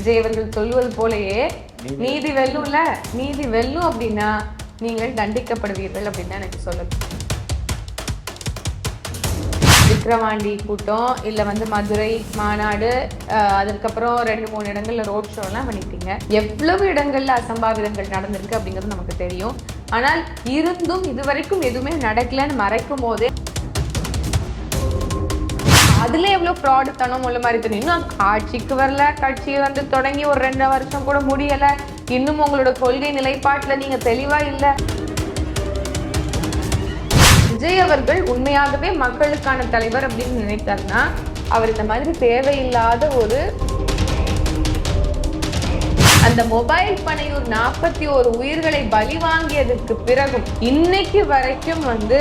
விஜய் அவர்கள் சொல்வது போலயே நீதி. வெல்லும்ல நீதி வெல்லும் அப்படின்னா நீங்கள் தண்டிக்கப்படுவீர்கள் அப்படின்னு எனக்கு சொல்லுது. விக்ரவாண்டி கூட்டம் இல்லை வந்து மதுரை மாநாடு அதுக்கப்புறம் ரெண்டு மூணு இடங்கள்ல ரோட் ஷோலாம் பண்ணிட்டீங்க எவ்வளவு இடங்கள்ல அசம்பாவிதங்கள் நடந்திருக்கு அப்படிங்கிறது நமக்கு தெரியும். ஆனால் இருந்தும் இதுவரைக்கும் எதுவுமே நடக்கலன்னு மறைக்கும் போதே அதுல எவ்வளவு ஃப்ராடு தனம் உள்ள மாதிரி தெரியும். இன்னும் ஆட்சிக்கு வரல. கட்சி வந்து தொடங்கி ஒரு ரெண்டு வருஷம் கூட முடியல. இன்னும் உங்களோட கொள்கை நிலைப்பாட்டுல நீங்க தெளிவா இல்ல. விஜய் அவர்கள் உண்மையாகவே மக்களுக்கான தலைவர் அப்படின்னு நினைத்தார்னா அவர் இந்த மாதிரி தேவையில்லாத ஒரு அந்த மொபைல் பனையூர் நாற்பத்தி ஒரு உயிர்களை பலி வாங்கியதுக்கு பிறகும் இன்னைக்கு வரைக்கும் வந்து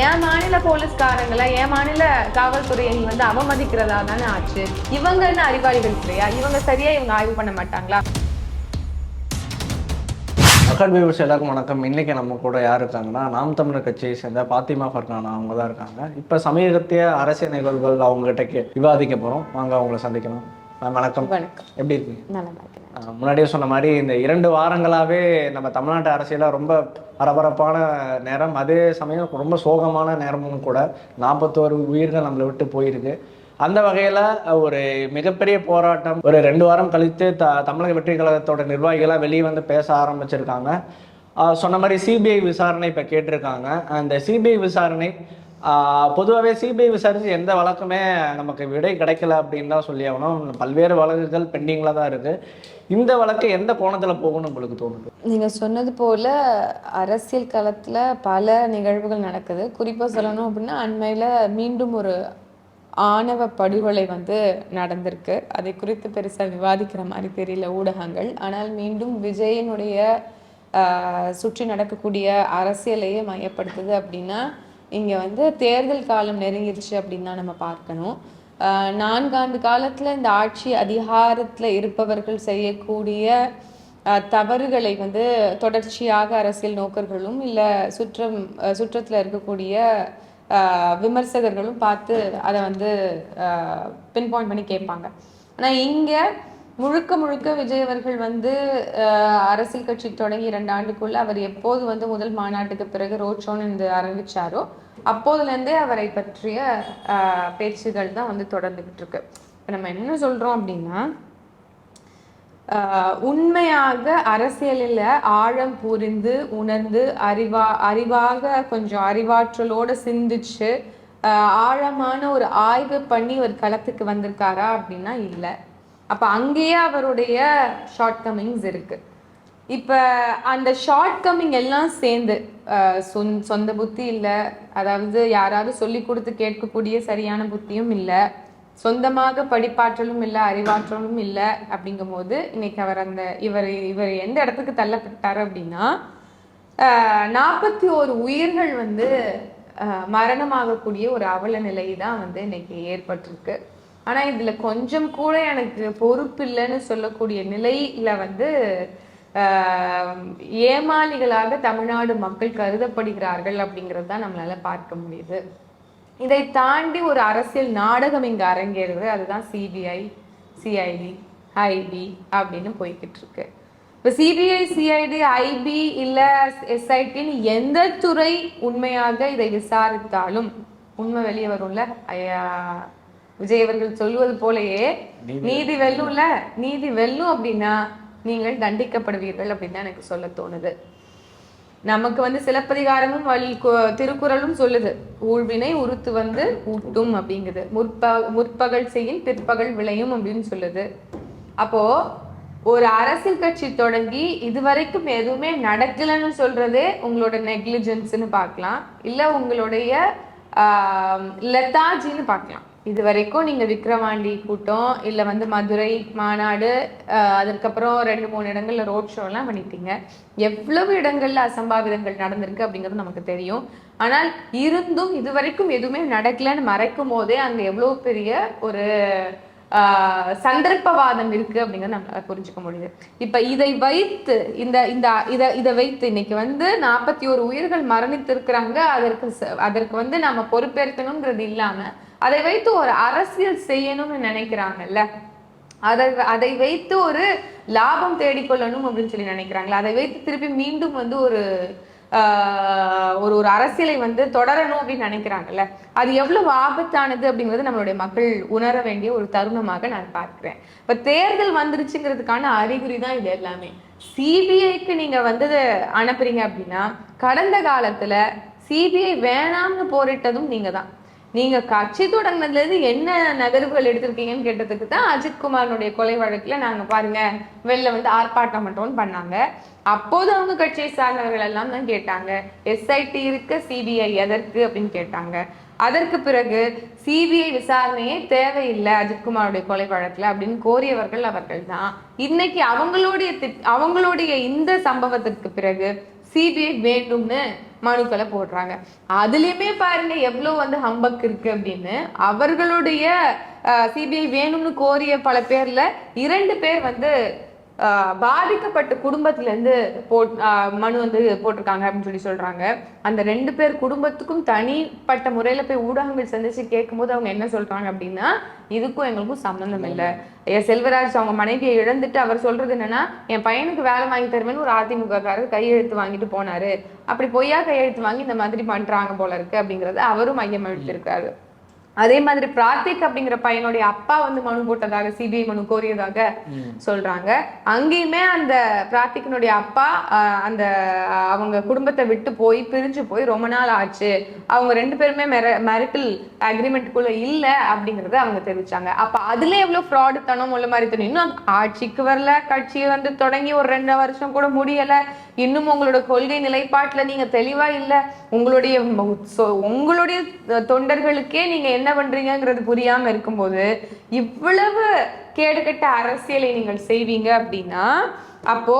என் மாநில போலீஸ்காரங்களை என் மாநில காவல்துறையை நீ வந்து அவமதிக்கிறதா தானே ஆச்சு? இவங்க என்ன அறிவாளிகள் இல்லையா இவங்க சரியா இவங்க ஆய்வு பண்ண மாட்டாங்களா? மக்கள் வியூவர்ஸ் எல்லாருக்கும் வணக்கம். இன்னைக்கு நம்ம கூட யார் இருக்காங்கன்னா நாம் தமிழர் கட்சியை சேர்ந்த பாத்திமா ஃபர்கானா அவங்க தான் இருக்காங்க. இப்போ சமீபத்திய அரசியல் நிகழ்வுகள் அவங்ககிட்ட கே விவாதிக்க போகிறோம் வாங்க அவங்கள சந்திக்கலாம். மேம் வணக்கம். வணக்கம். எப்படி இருக்கீங்க? நல்லா முன்னாடியே சொன்ன மாதிரி இந்த இரண்டு வாரங்களாகவே நம்ம தமிழ்நாட்டு அரசியலில் ரொம்ப பரபரப்பான நேரம். அதே சமயம் ரொம்ப சோகமான நேரமும் கூட. நாற்பத்தோரு உயிர்கள் நம்மளை விட்டு போயிருக்கு. அந்த வகையில் ஒரு மிகப்பெரிய போராட்டம். ஒரு ரெண்டு வாரம் கழித்து த தமிழக வெற்றி கழகத்தோட நிர்வாகிகளாக வெளியே வந்து பேச ஆரம்பிச்சிருக்காங்க. சொன்ன மாதிரி சிபிஐ விசாரணை இப்போ கேட்டிருக்காங்க. அந்த சிபிஐ விசாரணை பொதுவாகவே சிபிஐ விசாரித்து எந்த வழக்குமே நமக்கு விடை கிடைக்கல அப்படின்னு தான் சொல்லி ஆகணும். பல்வேறு வழக்குகள் பெண்டிங்கில் தான் இருக்குது இந்த வழக்கு எந்த கோணத்தில் போகணும்னு உங்களுக்கு தோணுது? நீங்கள் சொன்னது போல் அரசியல் களத்தில் பல நிகழ்வுகள் நடக்குது. குறிப்பாக சொல்லணும் அப்படின்னா அண்மையில் மீண்டும் ஒரு ஆணவ படுகொலை வந்து நடந்திருக்கு. அதை குறித்து பெருசாக விவாதிக்கிற மாதிரி தெரியல ஊடகங்கள். ஆனால் மீண்டும் விஜயனுடைய சுற்றி நடக்கக்கூடிய அரசியலையே மையப்படுத்துது அப்படின்னா இங்கே வந்து தேர்தல் காலம் நெருங்கிருச்சு அப்படின்னு தான் நம்ம பார்க்கணும். நான்காண்டு காலத்தில் இந்த ஆட்சி அதிகாரத்தில் இருப்பவர்கள் செய்யக்கூடிய தவறுகளை வந்து தொடர்ச்சியாக அரசியல் நோக்கர்களும் இல்லை சுற்றம் சுற்றத்தில் இருக்கக்கூடிய விமர்சகர்களும் பார்த்து அதை வந்து பின் பாயிண்ட் பண்ணி கேட்பாங்க. ஆனால் இங்கே முழுக்க முழுக்க விஜய் அவர்கள் வந்து அரசியல் கட்சி தொடங்கி இரண்டு ஆண்டுக்குள்ள அவர் எப்போது வந்து முதல் மாநாட்டுக்கு பிறகு ரோட் ஷோன்னு இந்த ஆரம்பிச்சாரோ அப்போதுலேருந்தே அவரை பற்றிய பேச்சுகள் தான் வந்து தொடர்ந்துகிட்டு இருக்கு. இப்போ நம்ம என்ன சொல்றோம் அப்படின்னா உண்மையாக அரசியலில் ஆழம் புரிந்து உணர்ந்து அறிவா அறிவாக கொஞ்சம் அறிவாற்றலோட சிந்திச்சு ஆழமான ஒரு ஆய்வு பண்ணி ஒரு களத்துக்கு வந்திருக்காரா அப்படின்னா இல்லை. அப்போ அங்கேயே அவருடைய ஷார்ட் கம்மிங்ஸ் இருக்குது இப்போ அந்த ஷார்ட் கம்மிங் எல்லாம் சேர்ந்து சொந்- சொந்த புத்தி இல்லை அதாவது யாராவது சொல்லி கொடுத்து கேட்கக்கூடிய சரியான புத்தியும் இல்லை சொந்தமாக படிப்பாற்றலும் இல்லை அறிவாற்றலும் இல்லை அப்படிங்கும்போது இன்னைக்கு அவர் அந்த இவர் இவர் எந்த இடத்துக்கு தள்ளப்பட்டார் அப்படின்னா நாற்பத்தி ஒரு உயிர்கள் வந்து மரணமாகக்கூடிய ஒரு அவல நிலை தான் வந்து இன்னைக்கு ஏற்பட்டிருக்கு. ஆனால் இதில் கொஞ்சம் கூட எனக்கு பொறுப்பு இல்லைன்னு சொல்லக்கூடிய நிலையில் வந்து ஏமாளிகளாக தமிழ்நாடு மக்கள் கருதப்படுகிறார்கள் அப்படிங்கிறது தான் நம்மளால் பார்க்க முடியுது. இதை தாண்டி ஒரு அரசியல் நாடகம் இங்கே அரங்கேறுது. அதுதான் சிபிஐ சிஐடி ஐபி அப்படின்னு போய்கிட்டு இருக்கு. இப்போ சிபிஐ சிஐடி ஐபி இல்லை எஸ்ஐடின்னு எந்த துறை உண்மையாக இதை விசாரித்தாலும் உண்மை வெளியே வரும்ல? ஐயா விஜய் அவர்கள் சொல்வது போலயே நீதி வெல்லும்ல நீதி வெல்லும் அப்படின்னா நீங்கள் தண்டிக்கப்படுவீர்கள் அப்படின்னு தான் எனக்கு சொல்ல தோணுது. நமக்கு வந்து சிலப்பதிகாரமும் வல் திருக்குறளும் சொல்லுது. ஊழ்வினை உருத்து வந்து ஊட்டும் அப்படிங்குது. முற்ப முற்பகல் செய்யும் பிற்பகல் விளையும் அப்படின்னு சொல்லுது. அப்போ ஒரு அரசியல் கட்சி தொடங்கி இதுவரைக்கும் எதுவுமே நடக்கலைன்னு சொல்றதே உங்களோட நெக்லிஜென்ஸ்னு பார்க்கலாம். இல்ல உங்களுடைய ஆஹ், லெத்தாஜின்னு பார்க்கலாம். இது வரைக்கும் நீங்க விக்ரவாண்டி கூட்டம் இல்லை வந்து மதுரை மாநாடு ஆஹ், அதுக்கப்புறம் ரெண்டு மூணு இடங்கள்ல ரோட் ஷோ எல்லாம் பண்ணிட்டீங்க. எவ்வளவு இடங்கள்ல அசம்பாவிதங்கள் நடந்திருக்கு அப்படிங்கிறது நமக்கு தெரியும். ஆனால் இருந்தும் இது வரைக்கும் எதுவுமே நடக்கலைன்னு மறைக்கும் போதே அங்க எவ்வளவு பெரிய ஒரு ஆஹ் சந்தர்ப்பவாதம் இருக்கு அப்படிங்கிறத நம்மளால புரிஞ்சுக்க முடியுது. இப்ப இதை வைத்து இந்த இந்த இதை இதை வைத்து இன்னைக்கு வந்து நாற்பத்தி ஒரு உயிர்கள் மரணித்திருக்கிறாங்க. அதற்கு ச- அதற்கு வந்து நம்ம பொறுப்பேற்கணுங்கிறது இல்லாம அதை வைத்து ஒரு அரசியல் செய்யணும்னு நினைக்கிறாங்கல்ல? அதை அதை வைத்து ஒரு லாபம் தேடிக்கொள்ளணும் அப்படின்னு சொல்லி நினைக்கிறாங்களா அதை வைத்து திருப்பி மீண்டும் வந்து ஒரு ஒரு ஒரு அரசியலை வந்து தொடரணும் அப்படின்னு நினைக்கிறாங்கல்ல? அது எவ்வளவு ஆபத்தானது அப்படிங்கிறது நம்மளுடைய மக்கள் உணர வேண்டிய ஒரு தருணமாக நான் பார்க்கிறேன். இப்ப தேர்தல் வந்துருச்சுங்கிறதுக்கான அறிகுறி தான் இது எல்லாமே. சிபிஐக்கு நீங்க வந்தது அனுப்புறீங்க அப்படின்னா கடந்த காலத்துல சிபிஐ வேணாம்னு போரிட்டதும் நீங்க தான் நீங்க கட்சி தொடங்கினதுலேருந்து என்ன நகர்வுகள் எடுத்திருக்கீங்கன்னு கேட்டதுக்கு தான் அஜித்குமாரனுடைய கொலை வழக்கில் நாங்க பாருங்க வெளில வந்து ஆர்ப்பாட்டம் மட்டும் பண்ணாங்க. அப்போது அவங்க கட்சியை சார்ந்தவர்கள் எல்லாம் தான் கேட்டாங்க. எஸ்ஐடி இருக்க சிபிஐ எதற்கு அப்படின்னு கேட்டாங்க. அதற்கு பிறகு சிபிஐ விசாரணையே தேவையில்லை அஜித்குமாருடைய கொலை வழக்கில் அப்படின்னு கோரியவர்கள் அவர்கள் தான். இன்னைக்கு அவங்களுடைய திட்- அவங்களுடைய இந்த சம்பவத்திற்கு பிறகு சிபிஐ வேண்டும்னு மனுக்களை போடுறாங்க. அதுலயுமே பாருங்க எவ்வளவு வந்து ஹம்பக் இருக்கு அப்படின்னு. அவர்களுடைய சிபிஐ வேணும்னு கோரிய பல பேர்ல இரண்டு பேர் வந்து பாதிக்கப்பட்ட குடும்பத்துல இருந்து போட் ஆஹ், மனு வந்து போட்டிருக்காங்க அப்படின்னு சொல்லி சொல்றாங்க. அந்த ரெண்டு பேர் குடும்பத்துக்கும் தனிப்பட்ட முறையில போய் ஊடகங்கள் சந்திச்சு கேட்கும்போது அவங்க என்ன சொல்றாங்க அப்படின்னா இதுக்கும் எங்களுக்கும் சம்பந்தம் இல்லை. என் செல்வராஜ் அவங்க மனைவியை இழந்துட்டு அவர் சொல்றது என்னன்னா என் பையனுக்கு வேலை வாங்கி தருவேன்னு ஒரு அதிமுக காரர் கையெழுத்து வாங்கிட்டு போனாரு. அப்படி பொய்யா கையெழுத்து வாங்கி இந்த மாதிரி பண்றாங்க போல இருக்கு அப்படிங்கறது அவரும் மையம் எடுத்திருக்காரு. அதே மாதிரி பிரார்த்திக் அப்படிங்கிற பையனுடைய அப்பா வந்து மனு போட்டதாக சிபிஐ மனு கோரியதாக சொல்றாங்க. அங்கேயுமே அந்த பிரார்த்திகனுடைய அப்பா அந்த அவங்க குடும்பத்தை விட்டு போய் பிரிஞ்சு போய் ரொம்ப நாள் ஆச்சு. அவங்க ரெண்டு பேருமே மேரிட்டல் அக்ரிமெண்ட்டுக்குள்ள இல்ல அப்படிங்கறத அவங்க தெரிவிச்சாங்க. அப்ப அதுல எவ்வளவு ஃப்ராடு தனம் உள்ள மாதிரி தெரியும் இன்னும் ஆட்சிக்கு வரல. கட்சி வந்து தொடங்கி ஒரு ரெண்டு வருஷம் கூட முடியல. இன்னும் உங்களோட கொள்கை நிலைப்பாட்டுல நீங்க தெளிவா இல்ல. உங்களுடைய உங்களுடைய தொண்டர்களுக்கே நீங்க என்ன பண்றீங்கிறது புரியாம இருக்கும்போது இவ்வளவு கேடுகட்ட அரசியலை நீங்கள் செய்வீங்க அப்படின்னா அப்போ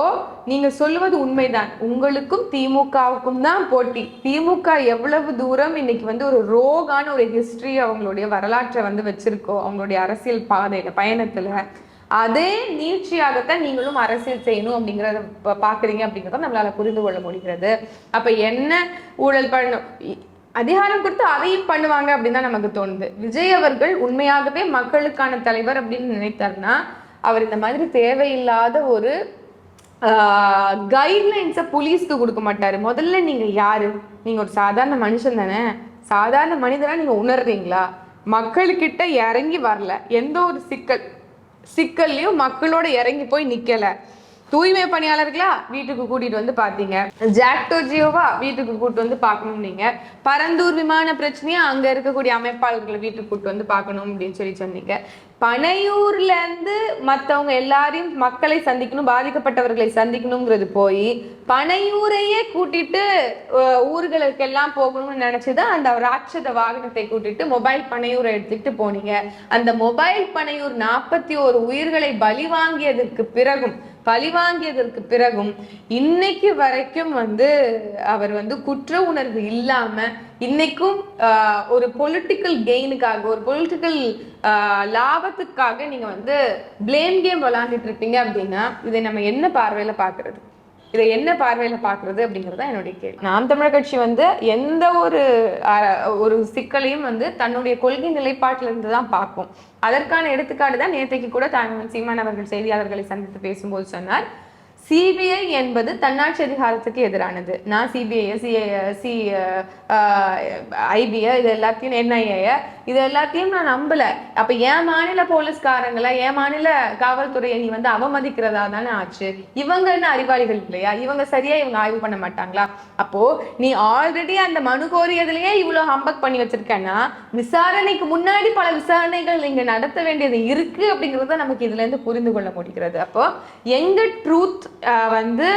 நீங்க சொல்லுவது உண்மைதான். உங்களுக்கும் திமுகவுக்கும் தான் போட்டி. திமுக எவ்வளவு தூரம் இன்னைக்கு வந்து ஒரு ரோகான ஒரு ஹிஸ்டரி அவங்களுடைய வரலாற்றை வந்து வச்சிருக்கோ அவங்களுடைய அரசியல் பாதையில பயணத்துல அதே நீட்சியாகத்தான் நீங்களும் அரசியல் செய்யணும் அப்படிங்கிறத பாக்குறீங்க அப்படிங்கிறத நம்மளால புரிந்து கொள்ள முடிகிறது. அப்ப என்ன ஊழல் பண்ணும் அதிகாரம் கொடுத்து அதையும் பண்ணுவாங்க அப்படின்னு தான் நமக்கு தோணுது. விஜய் அவர்கள் உண்மையாகவே மக்களுக்கான தலைவர் அப்படின்னு நினைத்தாருன்னா அவர் இந்த மாதிரி தேவையில்லாத ஒரு கைட்லைன்ஸை போலீஸ்க்கு கொடுக்க மாட்டார். முதல்ல நீங்கள் யார்? நீங்கள் ஒரு சாதாரண மனுஷன் தானே? சாதாரண மனிதனாக நீங்கள் உணர்றீங்களா? மக்கள்கிட்ட இறங்கி வரல. எந்த ஒரு சிக்கல் சிக்கல்லையும் மக்களோட இறங்கி போய் நிற்கலை தூய்மை பணியாளர்களா வீட்டுக்கு கூட்டிட்டு வந்து பாத்தீங்க. ஜாக்டோ ஜியோவா வீட்டுக்கு கூட்டு வந்து பார்க்கணும் நீங்க. பரந்தூர் விமான பிரச்சனையா அங்க இருக்கக்கூடிய அமைப்பாளர்களை வீட்டுக்கு கூட்டு வந்து பார்க்கணும் அப்படின்னு சொல்லி சொன்னீங்க. பனையூர்ல இருந்து மத்தவங்க எல்லாரையும் மக்களை சந்திக்கணும் பாதிக்கப்பட்டவர்களை சந்திக்கணுங்கிறது போய் பனையூரையே கூட்டிட்டு ஊர்களுக்கெல்லாம் போகணும்னு நினைச்சுதான் அந்த ராட்சத வாகனத்தை கூட்டிட்டு மொபைல் பனையூரை எடுத்துக்கிட்டு போனீங்க. அந்த மொபைல் பனையூர் நாற்பத்தி ஒரு உயிர்களை பலி வாங்கியதற்கு பிறகும் பழிவாங்கியதற்கு பிறகும் இன்னைக்கு வரைக்கும் வந்து அவர் வந்து குற்ற உணர்வு இல்லாம இன்னைக்கும் ஆஹ், ஒரு பொலிட்டிக்கல் கெயினுக்காக ஒரு பொலிட்டிக்கல் லாபத்துக்காக நீங்க வந்து பிளேம் கேம் விளாண்டுட்டு இருப்பீங்க அப்படின்னா இதை நம்ம என்ன பார்வையில பாக்குறது இதை என்ன பார்வையில பாக்குறது அப்படிங்கிறது என்னுடைய கேள்வி. நாம் தமிழர் கட்சி வந்து எந்த ஒரு ஒரு சிக்கலையும் வந்து தன்னுடைய கொள்கை நிலைப்பாட்டில இருந்து தான் பார்க்கும். அதற்கான எடுத்துக்காட்டு தான் நேற்றைக்கு கூட தாங்க சீமான் அவர்கள் செய்தியாளர்களை சந்தித்து பேசும்போது சொன்னார். சிபிஐ என்பது தன்னாட்சி அதிகாரத்துக்கு எதிரானது. நான் சிபிஐ சி சி ஐபிஐ இது எல்லாத்தையும் என்ஐஏ இது எல்லாத்தையும் நான் நம்பல. அப்ப என் மாநில போலீஸ்காரங்களை என் மாநில காவல்துறையை நீ வந்து அவமதிக்கிறதா தானே ஆச்சு? இவங்க என்ன அறிவாளிகள் இல்லையா? இவங்க சரியா இவங்க ஆய்வு பண்ண மாட்டாங்களா? அப்போ நீ ஆல்ரெடி அந்த மனு கோரியதுலயே இவ்வளவு ஹம்பக் பண்ணி வச்சிருக்கேன்னா விசாரணைக்கு முன்னாடி பல விசாரணைகள் இங்க நடத்த வேண்டியது இருக்கு அப்படிங்கறத நமக்கு இதுல இருந்து புரிந்து கொள்ள முடிகிறது. அப்போ எங்க ட்ரூத் வந்து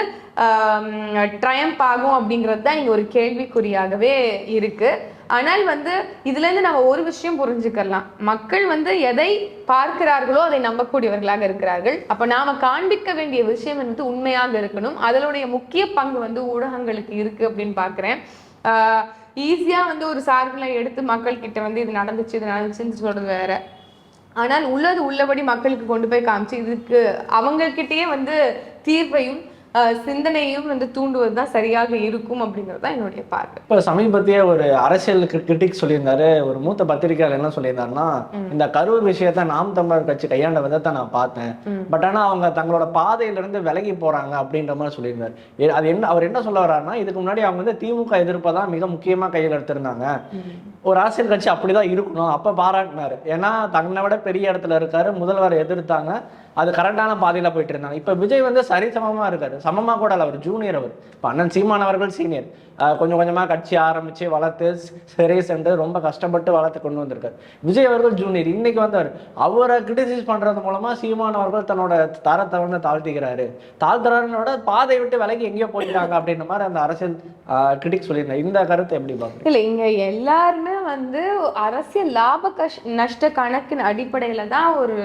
ட்ரயம்ப் ஆகும் அப்படிங்கிறது தான் இங்கே ஒரு கேள்விக்குறியாகவே இருக்கு. ஆனால் வந்து இதுலேருந்து நம்ம ஒரு விஷயம் புரிஞ்சுக்கலாம். மக்கள் வந்து எதை பார்க்கிறார்களோ அதை நம்பக்கூடியவர்களாக இருக்கிறார்கள். அப்போ நாம் காண்பிக்க வேண்டிய விஷயம் வந்து உண்மையாக இருக்கணும். அதனுடைய முக்கிய பங்கு வந்து ஊடகங்களுக்கு இருக்கு அப்படின்னு பார்க்குறேன். ஈஸியாக வந்து ஒரு சார்பில் எடுத்து மக்கள்கிட்ட வந்து இது நடந்துச்சு இது நடந்துச்சுன்னு சொல்கிறது வேற. ஆனால் உள்ளது உள்ளபடி மக்களுக்கு கொண்டு போய் காமிச்சு இதுக்கு அவங்கக்கிட்டேயே வந்து தீர்வையும் சிந்தனையும் வந்து தூண்டுவது தான் சரியாக இருக்கும் அப்படிங்கிறது தான் என்னுடைய பார்வை. இப்போ சமீபத்திய ஒரு அரசியல் கிரிட்டிக் சொல்லியிருந்தாரு ஒரு மூத்த பத்திரிகையாளர் என்ன சொல்லியிருந்தாருன்னா இந்த கரூர் விஷயத்த நாம் தமிழர் கட்சி கையாண்ட விதத்தை நான் பார்த்தேன். பட் ஆனா அவங்க தங்களோட பாதையில இருந்து விலகி போறாங்க அப்படின்ற மாதிரி சொல்லியிருந்தாரு. அது என்ன அவர் என்ன சொல்ல வர்றாருன்னா இதுக்கு முன்னாடி அவங்க வந்து திமுக எதிர்ப்பை தான் மிக முக்கியமா கையில் எடுத்திருந்தாங்க. ஒரு அரசியல் கட்சி அப்படிதான் இருக்கணும் அப்ப பாராட்டினாரு. ஏன்னா தன்னை விட பெரிய இடத்துல இருக்காரு முதல்வர் எதிர்த்தாங்க. அது கரெக்டான பாதையில் போயிட்டு இருந்தாங்க. இப்போ விஜய் வந்து சரிசமமா இருக்காரு. சமமாக கூட அவர் ஜூனியர் அவர். இப்போ அண்ணன் சீமான் அவர்கள் சீனியர் கொஞ்சம் கொஞ்சமாக கட்சி ஆரம்பிச்சு வளர்த்து சிறை சென்று ரொம்ப கஷ்டப்பட்டு வளர்த்து கொண்டு வந்திருக்காரு. விஜய் அவர்கள் ஜூனியர் இன்னைக்கு வந்தவர் அவரை கிரிட்டிசைஸ் பண்றது மூலமாக சீமான் அவர்கள் தன்னோட தரத்தை வந்து தாழ்த்திக்கிறாரு. தாழ்த்துறாருனோட பாதை விட்டு விலகி எங்கேயோ போயிட்டாங்க அப்படின்ற மாதிரி அந்த அரசியல் கிரிட்டிக் சொல்லியிருந்தேன் இந்த கருத்தை எப்படி பார்க்குறீங்க? இல்லை இங்க எல்லாருமே வந்து அரசியல் லாப கஷ் நஷ்ட கணக்கின் அடிப்படையில தான் ஒரு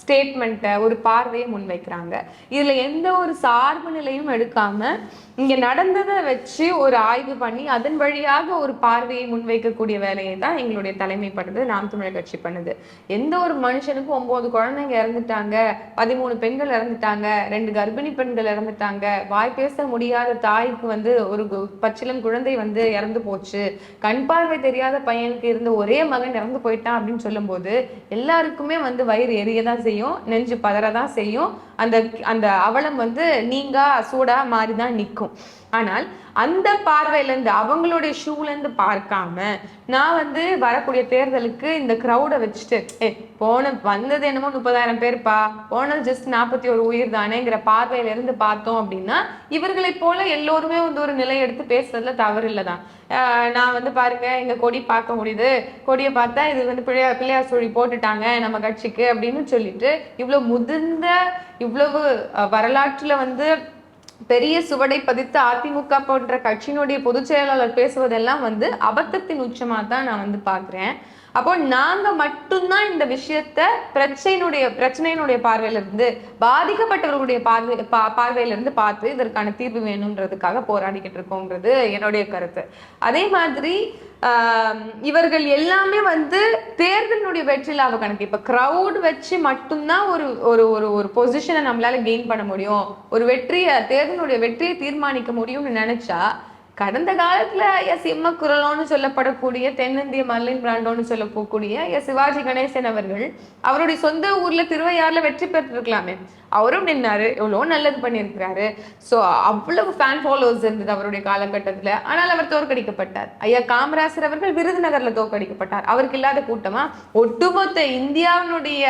ஸ்டேட்மெண்ட்டை ஒரு பார்வையை முன்வைக்கிறாங்க. இதில் எந்த ஒரு சார்பு நிலையும் எடுக்காம இங்கே நடந்ததை வச்சு ஒரு ஆய்வு பண்ணி அதன் வழியாக ஒரு பார்வையை முன்வைக்கக்கூடிய வேலையை தான் எங்களுடைய தலைமை பண்ணுது நாம் தமிழர் கட்சி பண்ணுது. எந்த ஒரு மனுஷனுக்கும் ஒன்பது குழந்தைங்க இறந்துட்டாங்க பதிமூணு பெண்கள் இறந்துட்டாங்க ரெண்டு கர்ப்பிணி பெண்கள் இறந்துட்டாங்க வாய் பேச முடியாத தாய்க்கு வந்து ஒரு கு- குழந்தை வந்து இறந்து போச்சு கண் பார்வை தெரியாத பையனுக்கு இருந்த ஒரே மகன் இறந்து போயிட்டான் அப்படின்னு சொல்லும்போது எல்லாருக்குமே வந்து வயிறு எரிய தான் செய்யும் நெஞ்சு பதற தான் செய்யும் அந்த அந்த அவலம் வந்து நீங்கா சூடா மாறி தான் நிற்கும் ஆனால் அந்த பார்வையில இருந்து அவங்களுடைய ஷூல இருந்து பார்க்காம நான் வந்து வரக்கூடிய தேர்தலுக்கு இந்த க்ரௌடை வச்சுட்டு ஏ போன வந்தது என்னமோ முப்பதாயிரம் பேர்ப்பா போனது ஜஸ்ட் நாற்பத்தி ஒரு உயிர் தானேங்கிற பார்வையில இருந்து பார்த்தோம் அப்படின்னா இவர்களைப் போல எல்லோருமே வந்து ஒரு நிலை எடுத்து பேசுறதுல தவறு இல்லதான் ஆஹ் நான் வந்து பாருங்க எங்க கொடி பார்க்க முடியுது. கொடியை பார்த்தா இது வந்து பிள்ளையா பிள்ளையார் சொல்லி போட்டுட்டாங்க நம்ம கட்சிக்கு அப்படின்னு சொல்லிட்டு இவ்வளவு முதிர்ந்த இவ்வளவு வரலாற்றில் வரலாற்றுல வந்து பெரிய சுவடை பதித்த அதிமுக போன்ற கட்சியினுடைய பொதுச் செயலாளர் பேசுவதெல்லாம் வந்து அபத்தத்தின் உச்சமாக தான் நான் வந்து பார்க்குறேன். அப்போ நாங்க மட்டும்தான் இந்த விஷயத்த பிரச்சனையினுடைய பிரச்சனையினுடைய பார்வையில இருந்து பாதிக்கப்பட்டவர்களுடைய பார்வை பா- பார்வையில இருந்து பார்த்து இதற்கான தீர்வு வேணும்ன்றதுக்காக போராடிக்கிட்டு இருக்கோங்கிறது என்னுடைய கருத்து. அதே மாதிரி இவர்கள் எல்லாமே வந்து தேர்தலினுடைய வெற்றி லாப கணக்கு. இப்ப க்ரௌட் வச்சு மட்டும்தான் ஒரு ஒரு ஒரு ஒரு பொசிஷனை நம்மளால கெயின் பண்ண முடியும். ஒரு வெற்றியை தேர்தலுடைய வெற்றியை தீர்மானிக்க முடியும்னு நினைச்சா கடந்த காலத்துல ஐயா சிம்ம குரலோன்னு சொல்லப்படக்கூடிய தென்னிந்திய மல்லின் பிராண்டோன்னு சொல்ல போகக்கூடிய ஐயா சிவாஜி கணேசன் அவர்கள் அவருடைய சொந்த ஊர்ல திருவையாறுல வெற்றி பெற்றிருக்கலாமே. அவரும் நின்னாரு. எவ்வளோ நல்லது பண்ணியிருக்கிறாரு. ஸோ அவ்வளவு ஃபேன் ஃபாலோவர்ஸ் இருந்தது அவருடைய காலகட்டத்துல. ஆனால் அவர் தோற்கடிக்கப்பட்டார். ஐயா காமராசர் அவர்கள் விருதுநகர்ல தோற்கடிக்கப்பட்டார். அவருக்கு இல்லாத கூட்டமா? ஒட்டுமொத்த இந்தியாவினுடைய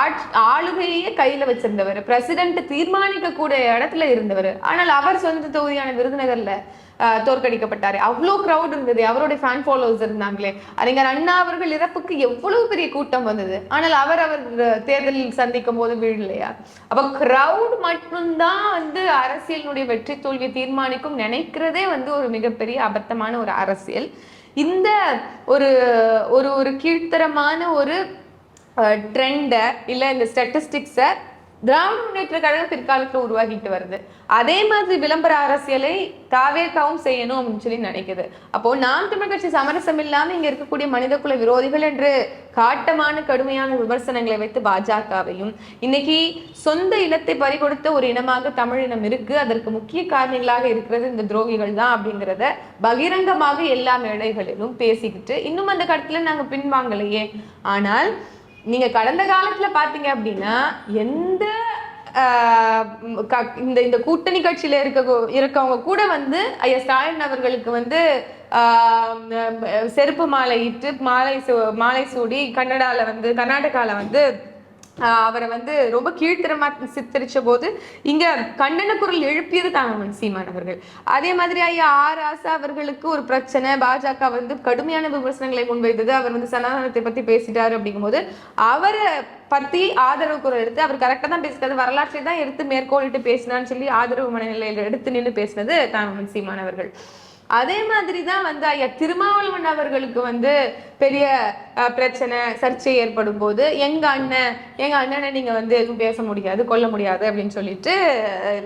ஆட்சி ஆளுகையே கையில வச்சிருந்தவர். பிரசிடென்ட் தீர்மானிக்க கூடிய இடத்துல இருந்தவர். ஆனால் அவர் சொந்த தொகுதியான விருதுநகர்ல தோற்கடிக்கப்பட்டார். அவ்வளோ க்ரௌட் இருந்தது. அவருடைய ஃபேன் ஃபாலோவர்ஸ் இருந்தாங்களே. அறிஞர் அண்ணா அவர்கள் இறப்புக்கு எவ்வளவு பெரிய கூட்டம் வந்தது? ஆனால் அவர் அவர் தேர்தலில் சந்திக்கும் போது வீழலையா? அப்போ க்ரௌட் மட்டும்தான் வந்து அரசியலினுடைய வெற்றி தோல்வியை தீர்மானிக்கும் நினைக்கிறதே வந்து ஒரு மிகப்பெரிய அபத்தமான ஒரு அரசியல். இந்த ஒரு ஒரு ஒரு கீழ்த்தரமான ஒரு ட்ரெண்டை இல்லை இந்த ஸ்டட்டிஸ்டிக்ஸை திராவிட முன்னேற்ற கழகம் பிற்காலத்தில் உருவாகிட்டு வருது. அதே மாதிரி விளம்பர அரசியலை தாவேக்காவும் செய்யணும் அப்படின்னு சொல்லி நினைக்குது. அப்போ நாம் தமிழ் கட்சி சமரசம் இல்லாமல் இங்க இருக்கக்கூடிய மனிதகுல விரோதிகள் என்று காட்டமான கடுமையான விமர்சனங்களை வைத்து பாஜகவையும் இன்னைக்கு சொந்த இனத்தை பறிகொடுத்த ஒரு இனமாக தமிழ் இனம் இருக்கு. அதற்கு முக்கிய காரணிகளாக இருக்கிறது இந்த துரோகிகள் தான் அப்படிங்கிறத பகிரங்கமாக எல்லா மேடைகளிலும் பேசிக்கிட்டு இன்னும் அந்த கடத்துல நாங்க பின்வாங்கலையே. ஆனால் நீங்க கடந்த காலத்துல பாத்தீங்க அப்படின்னா எந்த க- இந்த இந்த கூட்டணி கட்சியில இருக்க இருக்கவங்க கூட வந்து ஐயா ஸ்டாலின் அவர்களுக்கு வந்து செருப்பு மாலை இட்டு மாலை சூ- மாலை சூடி கன்னடால வந்து கர்நாடகால வந்து அவரை வந்து ரொம்ப கீழ்த்திரமா சித்தரிச்ச போது இங்க கண்டன குரல் எழுப்பியது தாமன் சீமான் அவர்கள். அதே மாதிரி ஐயா ஆர் ஆசா அவர்களுக்கு ஒரு பிரச்சனை. பாஜக வந்து கடுமையான விமர்சனங்களை முன்வைத்தது. அவர் வந்து சனாதனத்தை பத்தி பேசிட்டாரு அப்படிங்கும்போது அவரை பத்தி ஆதரவு குரல் எடுத்து அவர் கரெக்டா தான் பேசிட்டாரு. வரலாற்றை தான் எடுத்து மேற்கோளிட்டு பேசினான்னு சொல்லி ஆதரவு மனநிலையில் எடுத்து நின்று பேசினது தாமன் சீமான் அவர்கள். அதே மாதிரி தான் வந்து ஐயா திருமாவளவன் அவர்களுக்கு வந்து பெரிய பிரச்சனை சர்ச்சை ஏற்படும் போது எங்க அண்ணன் எங்க அண்ணனை நீங்க வந்து எதுவும் பேச முடியாது கொல்ல முடியாது அப்படின்னு சொல்லிட்டு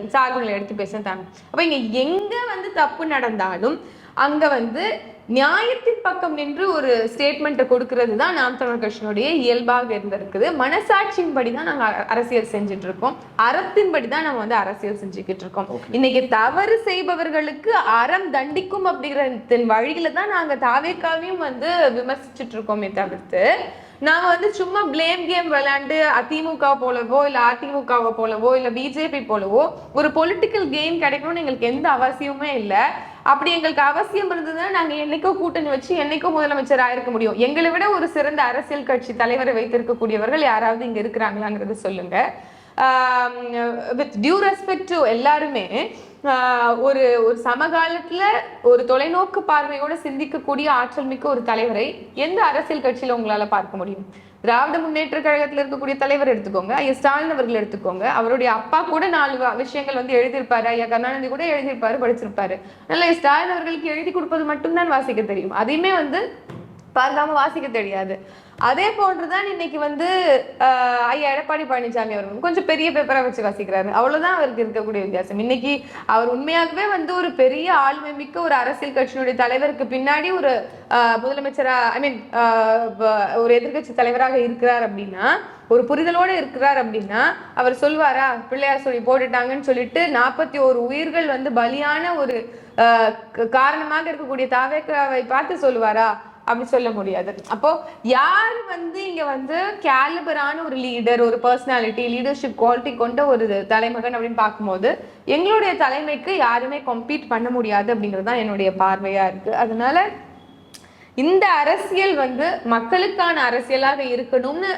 சார்புகளை எடுத்து பேசினாங்க அப்ப இங்க எங்க வந்து தப்பு நடந்தாலும் அங்க வந்து நியாயத்தின் பக்கம் நின்று ஒரு ஸ்டேட்மெண்ட்டை கொடுக்கிறது தான் நாம் தமிழர் கட்சியினுடைய இயல்பாக இருந்திருக்குது. மனசாட்சியின்படி தான் நாங்க அ- அரசியல் செஞ்சுட்டு இருக்கோம் அறத்தின்படி தான் நம்ம வந்து அரசியல் செஞ்சுக்கிட்டு இருக்கோம் இன்னைக்கு தவறு செய்பவர்களுக்கு அறம் தண்டிக்கும் அப்படிங்கிறதின் வழியில தான் நாங்க தாவேக்காவையும் வந்து விமர்சிச்சுட்டு இருக்கோமே தவிர்த்து நாம வந்து சும்மா ப்ளேம் கேம் விளையாண்டு அதிமுக போலவோ இல்ல அதிமுகவை போலவோ இல்ல பிஜேபி போலவோ ஒரு பொலிட்டிக்கல் கெயின் கிடைக்கணும்னு எங்களுக்கு எந்த அவசியமுமே இல்லை. அப்படி எங்களுக்கு அவசியம் இருந்ததுன்னா நாங்க என்னைக்கோ கூட்டணி வச்சு என்னைக்கோ முதலமைச்சர் ஆயிருக்க முடியும். எங்களை விட ஒரு சிறந்த அரசியல் கட்சி தலைவரை வைத்திருக்கக்கூடியவர்கள் யாராவது இங்க இருக்கிறாங்களாங்கிறத சொல்லுங்க. வித் டியூ ரெஸ்பெக்ட் டு எல்லாருமே ஒரு ஒரு சமகாலத்துல ஒரு தொலைநோக்கு பார்வையோட சிந்திக்கக்கூடிய ஆற்றல் மிக்க ஒரு தலைவரை எந்த அரசியல் கட்சியில உங்களால பார்க்க முடியும்? திராவிட முன்னேற்ற கழகத்தில் இருக்கக்கூடிய தலைவர் எடுத்துக்கோங்க ஐயா ஸ்டாலின் அவர்கள் எடுத்துக்கோங்க அவருடைய அப்பா கூட நாலு விஷயங்கள் வந்து எழுதியிருப்பாரு ஐயா கருணாநிதி கூட எழுதியிருப்பாரு படிச்சிருப்பாரு. அதனால ஸ்டாலின் அவர்களுக்கு எழுதி கொடுப்பது மட்டும்தான் வாசிக்க தெரியும். அதையுமே வந்து பார்க்காம வாசிக்க தெரியாது. அதே போன்றுதான் இன்னைக்கு வந்து ஐயா எடப்பாடி பழனிசாமி அவர்கள் கொஞ்சம் பெரிய பேப்பரா வச்சு வாசிக்கிறாரு. அவ்வளவுதான் அவருக்கு இருக்கக்கூடிய வித்தியாசம். இன்னைக்கு அவர் உண்மையாகவே வந்து ஒரு பெரிய ஆளுமை மிக்க ஒரு அரசியல் கட்சியினுடைய தலைவருக்கு பின்னாடி ஒரு முதலமைச்சரா ஐ மீன் ஒரு எதிர்க்கட்சி தலைவராக இருக்கிறார் அப்படின்னா ஒரு புரிதலோட இருக்கிறார் அப்படின்னா அவர் சொல்வாரா? பிள்ளையார் சொல்லி போட்டுட்டாங்கன்னு சொல்லிட்டு நாற்பத்தி ஒரு உயிர்கள் வந்து பலியான ஒரு காரணமாக இருக்கக்கூடிய தாவேக்காவை பார்த்து சொல்லுவாரா அப்படி சொல்ல முடியாது. அப்போ யார் வந்து இங்க வந்து கேலிபரான ஒரு லீடர் ஒரு பர்சனாலிட்டி லீடர்ஷிப் குவாலிட்டி கொண்ட ஒரு தலைமகன் அப்படின்னு பார்க்கும்போது எங்களுடைய தலைமைக்கு யாருமே கம்பீட் பண்ண முடியாது அப்படிங்கிறது தான் என்னுடைய பார்வையா இருக்கு. அதனால இந்த அரசியல் வந்து மக்களுக்கான அரசியலாக இருக்கணும்னு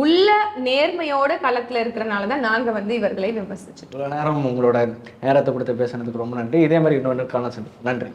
உள்ள நேர்மையோட களத்துல இருக்கிறனால தான் நாங்க வந்து இவர்களை விமர்சிச்சிட்டோம் இவ்வளோ நேரம் உங்களோட நேரத்தை கொடுத்து பேசுனதுக்கு ரொம்ப நன்றி. இதே மாதிரி இன்னொன்று காண நன்றி.